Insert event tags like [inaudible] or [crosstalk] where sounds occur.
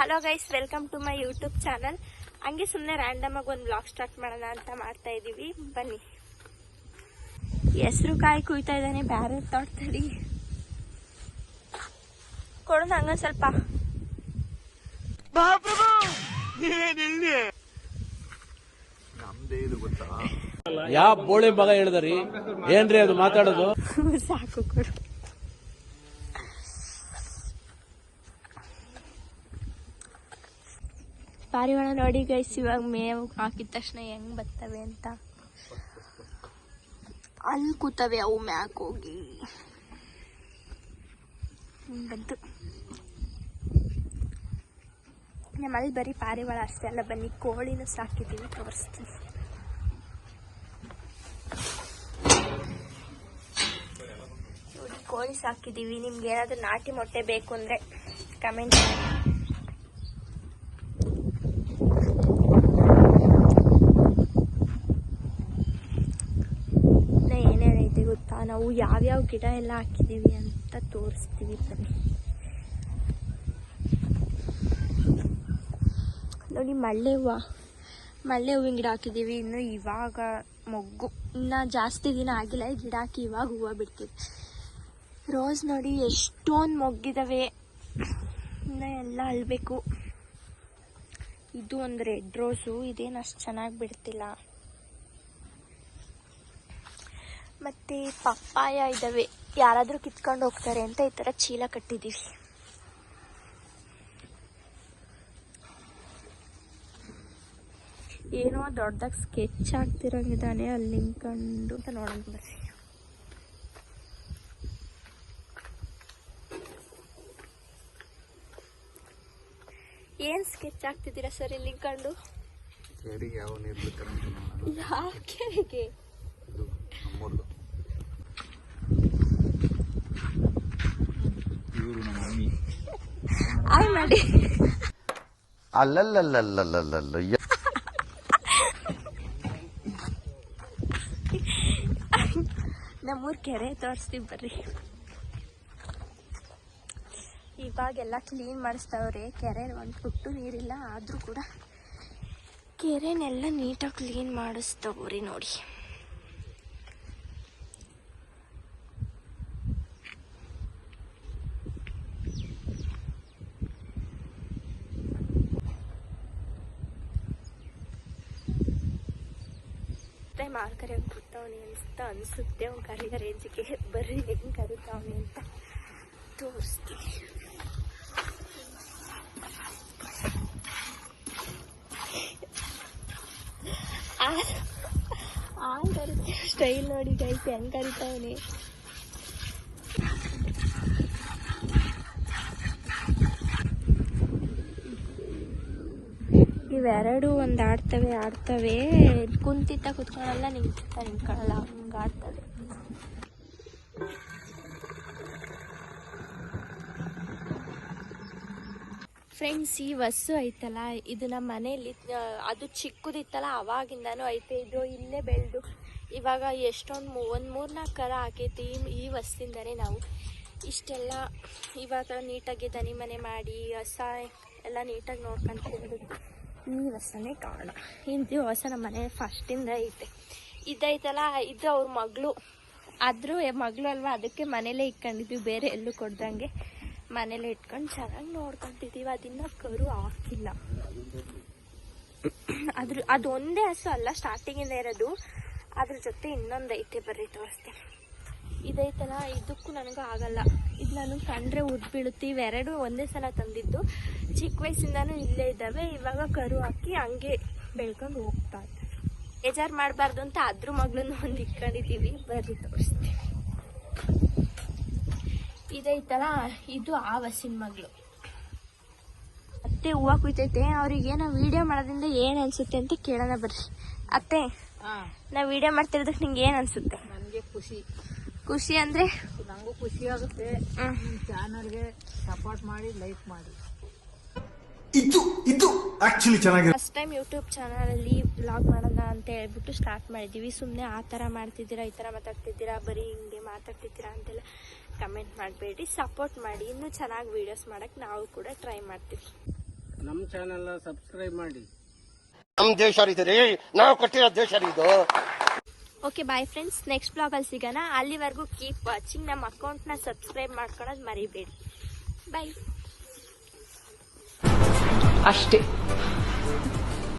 Hello guys welcome to my YouTube channel ಹಂಗೆ ಸುಮ್ಮನೆ random ಆಗಿ ಒಂದು ಬ್ಲಾಗ್ ಸ್ಟಾರ್ಟ್ ಮಾಡೋಣ ಅಂತ ಮಾಡ್ತಾ ಇದ್ದೀವಿ ಬನ್ನಿ. ಹೆಸರು ಕಾಯಿ ಕುಯ್ತಾ ಇದ್ದಾನೆ. ಬ್ಯಾರೆ ತೋಟದಲ್ಲಿ ಕೊಡೋಣ ಹಂಗ ಸ್ವಲ್ಪ. ಯಾವ ಬೋಳಿ ಮಗ ಹೇಳಿದ್ರಿ? ಏನ್ರಿ ಅದು ಮಾತಾಡೋದು? [laughs] ಸಾಕು ಕೊಡು. ಪಾರಿವಾಳ ನೋಡಿ ಗೈಸ್ ಇವಾಗ ಮೇವು ಹಾಕಿದ ತಕ್ಷಣ ಹೆಂಗ್ ಬರ್ತವೆ ಅಂತ. ಅಲ್ಲಿ ಕೂತವೆ ಅವು ಮ್ಯಾಕ್ ಹೋಗಿ. ಬಂತು. ನಮ್ಮಲ್ಲಿ ಬರೀ ಪಾರಿವಾಳ ಅಷ್ಟೇ ಅಲ್ಲ, ಬನ್ನಿ ಕೋಳಿನೂ ಸಾಕಿದ್ದೀವಿ ತೋರಿಸ್ತೀನಿ. ನೋಡಿ, ಕೋಳಿ ಸಾಕಿದ್ದೀವಿ ನಿಮ್ಗೆ ಏನಾದರೂ ನಾಟಿ ಮೊಟ್ಟೆ ಬೇಕು ಅಂದರೆ ಕಮೆಂಟ್ ಏನೇನೈತೆ ಗೊತ್ತಾ? ನಾವು ಯಾವ್ಯಾವ ಗಿಡ ಎಲ್ಲ ಹಾಕಿದ್ದೀವಿ ಅಂತ ತೋರಿಸ್ತೀವಿ ಬನ್ನಿ. ನೋಡಿ ಮಳ್ಳೆ ಹೂವು. ಮಳ್ಳೆ ಹೂವಿನ ಗಿಡ ಹಾಕಿದ್ದೀವಿ. ಇನ್ನು ಇವಾಗ ಮೊಗ್ಗು. ಇನ್ನು ಜಾಸ್ತಿ ದಿನ ಆಗಿಲ್ಲ. ಗಿಡ ಹಾಕಿ ಇವಾಗ ಹೂವು ಬಿಡ್ತೀವಿ. ರೋಸ್ ನೋಡಿ, ಎಷ್ಟೊಂದು ಮೊಗ್ಗಿದಾವೆ. ಇನ್ನು ಎಲ್ಲ ಅಳ್ಬೇಕು. ಇದು ಒಂದು ರೆಡ್ ರೋಸು ಇದೇನು ಅಷ್ಟು ಚೆನ್ನಾಗಿ ಬಿಡ್ತಿಲ್ಲ. ಮತ್ತು ಪಪ್ಪಾಯ ಇದ್ದಾವೆ ಯಾರಾದರೂ ಕಿತ್ಕೊಂಡು ಹೋಗ್ತಾರೆ ಅಂತ ಈ ಥರ ಚೀಲ ಕಟ್ಟಿದ್ದೀವಿ ಏನೋ ದೊಡ್ಡದಾಗಿ ಸ್ಕೆಚ್ ಆಗ್ತಿರಂಗಿದ್ದಾನೆ ಅಲ್ಲಿ ನಿಂತ್ಕೊಂಡು. ಅಂತ ನೋಡೋಣ ಬರ್ರಿ ಏನ್ ಸ್ಕೆಚ್ ಆಗ್ತಿದ್ದೀರಾ ಸರ್ ಇಲ್ಲಿ ಕಂಡು? ಯಾವ ಕೆರೆಗೆ ಆಯ್ ಮಾಡಿ. ಅಲ್ಲಲ್ಲಲ್ಲಲ್ಲಲ್ಲಲ್ಲ ನಮ್ಮೂರ್ ಕೆರೆ ತೋರಿಸ್ತೀವಿ ಬರ್ರಿ. ಇವಾಗೆಲ್ಲ ಕ್ಲೀನ್ ಮಾಡಿಸ್ತಾವ್ರೆ. ಕೆರೆ ಒಂದು ಪುಟ್ಟು ನೀರಿಲ್ಲ, ಆದರೂ ಕೂಡ ಕೆರೆನೆಲ್ಲ ನೀಟಾಗಿ ಕ್ಲೀನ್ ಮಾಡಿಸ್ತವ್ರಿ ನೋಡಿ. ಮಾರ್ಕರಿ ಅವ್ನು ಕೂತವನಿ ಅನ್ಸ್ತಾ ಅನ್ಸುತ್ತೆ ಅವ್ನು ರೇಂಜಿಗೆ ಬರ್ರಿ, ಹೆಂಗೆ ಕರಿತಾವನಿ ಅಂತ ತೋರಿಸ್ತೀವಿ ಆ ಕರಿತ ಸ್ಟೈಲ್ ನೋಡಿ ಗೈಸ್ ಹೆಂಗ್ ಕರಿತಾವನಿ. ಇವೆರಡು ಒಂದು ಆಡ್ತವೆ ಆಡ್ತವೆ. ಕುಂತಿತ್ತ ಕುತ್ಕೊಳ್ಳಲ್ಲ ನಿಂತಿತ್ತ ನಿಂತ್ಕೊಳ್ಳಲ್ಲ ಹಂಗೆ ಆಡ್ತವೆ. ಫ್ರೆಂಡ್ಸ್ ಈ ಬಸ್ಸು ಐತಲ್ಲ ಇದು ನಮ್ಮ ಮನೆಯಲ್ಲಿ ಅದು ಚಿಕ್ಕದಿತ್ತಲ್ಲ, ಅವಾಗಿಂದನೂ ಐತೆ. ಇದು ಇಲ್ಲೇ ಬೆಳೆದು ಇವಾಗ ಎಷ್ಟೊಂದು ಮೂ ಒಂದು ಮೂರ್ನಾಲ್ಕು ಕರ ಹಾಕೈತಿ ಈ- ಬಸ್ಸಿಂದನೇ ನಾವು. ಇಷ್ಟೆಲ್ಲ ಇವಾಗ ನೀಟಾಗಿ ದನಿ ಮನೆ ಮಾಡಿ, ಹೊಸ ಎಲ್ಲ ನೀಟಾಗಿ ನೋಡ್ಕೊಂಡು ಈ ಹೊಸನೇ ಕಾರಣ. ಇಂದು ಹೊಸ ನಮ್ಮ ಮನೆ ಫಸ್ಟಿಂದ ಐತೆ. ಇದೈತಲ್ಲ, ಇದು ಅವ್ರ ಮಗಳು. ಆದರೂ ಮಗಳು ಅಲ್ವಾ, ಅದಕ್ಕೆ ಮನೇಲೇ ಇಟ್ಕೊಂಡಿದ್ವಿ ಬೇರೆ ಎಲ್ಲೂ ಕೊಡ್ದಂಗೆ. ಮನೇಲೆ ಇಟ್ಕೊಂಡು ಚೆನ್ನಾಗಿ ನೋಡ್ಕೊಂತಿದ್ದೀವಿ ಅದನ್ನ ಕರು ಹಾಕಿಲ್ಲ. ಅದ್ರ ಅದೊಂದೇ ಹಸು ಅಲ್ಲ ಸ್ಟಾರ್ಟಿಂಗಿಂದ ಇರೋದು. ಅದ್ರ ಜೊತೆ ಇನ್ನೊಂದು ಐತೆ ಬರ್ರಿ ತೋರಿಸ್ತೀನಿ. ಇದೈತಲ್ಲ, ಇದಕ್ಕೂ ನನಗೂ ಆಗಲ್ಲ. ಇದು ನಾನು ಕಂಡ್ರೆ ಉದ್ ಬೀಳುತ್ತೆ. ಇವೆರಡು ಒಂದೇ ಸಲ ತಂದಿದ್ದು. ಚಿಕ್ಕ ವಯಸ್ಸಿಂದನೂ ಇಲ್ಲೇ ಇದ್ದಾವೆ. ಇವಾಗ ಕರು ಹಾಕಿ ಹಂಗೆ ಬೆಳ್ಕೊಂಡು ಹೋಗ್ತಾ ಇದ್ದಾರೆ. ಬೇಜಾರು ಮಾಡಬಾರ್ದು ಅಂತ ಅದ್ರ ಮಗಳನ್ನ ಒಂದು ಇಟ್ಕೊಂಡಿದ್ದೀವಿ. ಬರ್ರಿ ತೋರಿಸ್ತೀವಿ ಇದೈತಲ್ಲ, ಇದು ಆ ವಸಿನ ಮಗಳು. ಅತ್ತೆ ಹೂವು ಕುಯ್ತೈತೆ ಅವ್ರಿಗೇನೋ ವಿಡಿಯೋ ಮಾಡೋದ್ರಿಂದ ಏನು ಅನ್ಸುತ್ತೆ ಅಂತ ಕೇಳೋಣ ಬರ್ರಿ. ಅತ್ತೆ ನಾ ವಿಡಿಯೋ ಮಾಡ್ತಿರೋದಕ್ಕೆ ನಿಂಗೆ ಏನು ಅನ್ಸುತ್ತೆ? ನನಗೆ ಖುಷಿ. ಖುಷಿ ಅಂದ್ರೆ? ನನಗೂ ಖುಷಿ ಆಗುತ್ತೆ. ಚಾನಲ್ಗೆ ಸಪೋರ್ಟ್ ಮಾಡಿ ಲೈಕ್ ಮಾಡಿ. ಇದು ಇದು ಆಕ್ಚುಲಿ ಚೆನ್ನಾಗಿದೆ. ಫಸ್ಟ್ ಟೈಮ್ ಯೂಟ್ಯೂಬ್ ಚಾನಲಲ್ಲಿ ಬ್ಲಾಗ್ ಮಾಡೋಣ ಅಂತ ಹೇಳ್ಬಿಟ್ಟು ಸ್ಟಾರ್ಟ್ ಮಾಡಿದ್ದೀವಿ ಸುಮ್ಮನೆ ಆ ಥರ ಮಾಡ್ತಿದ್ದೀರಾ ಈ ಥರ ಮಾತಾಡ್ತಿದ್ದೀರಾ ಬರೀ ಹಿಂಗೆ ಮಾತಾಡ್ತಿದ್ದೀರಾ ಅಂತೆಲ್ಲ ಕಮೆಂಟ್ ಮಾಡಬೇಡಿ. ಸಪೋರ್ಟ್ ಮಾಡಿ. ಇನ್ನೂ ಚೆನ್ನಾಗಿ ವೀಡಿಯೋಸ್ ಮಾಡೋಕ್ಕೆ ನಾವು ಕೂಡ ಟ್ರೈ ಮಾಡ್ತೀವಿ. ನಮ್ಮ ಚಾನೆಲ್ ಸಬ್ಸ್ಕ್ರೈಬ್ ಮಾಡಿ. ನಮ್ಮ ದೇಶ ರೀ ನಾವು ಕಟ್ಟಿರೋ ದೇಶ ಇದು ಓಕೆ ಬಾಯ್ ಫ್ರೆಂಡ್ಸ್ ನೆಕ್ಸ್ಟ್ ಬ್ಲಾಗಲ್ಲಿ ಸಿಗೋಣ. ಅಲ್ಲಿವರೆಗೂ ಕೀಪ್ ವಾಚಿಂಗ್ ನಮ್ಮ ಅಕೌಂಟ್ನ ಸಬ್ಸ್ಕ್ರೈಬ್ ಮಾಡ್ಕೊಳ್ಳೋದು ಮರಿಬೇಡಿ. ಬಾಯ್ ಅಷ್ಟೇ.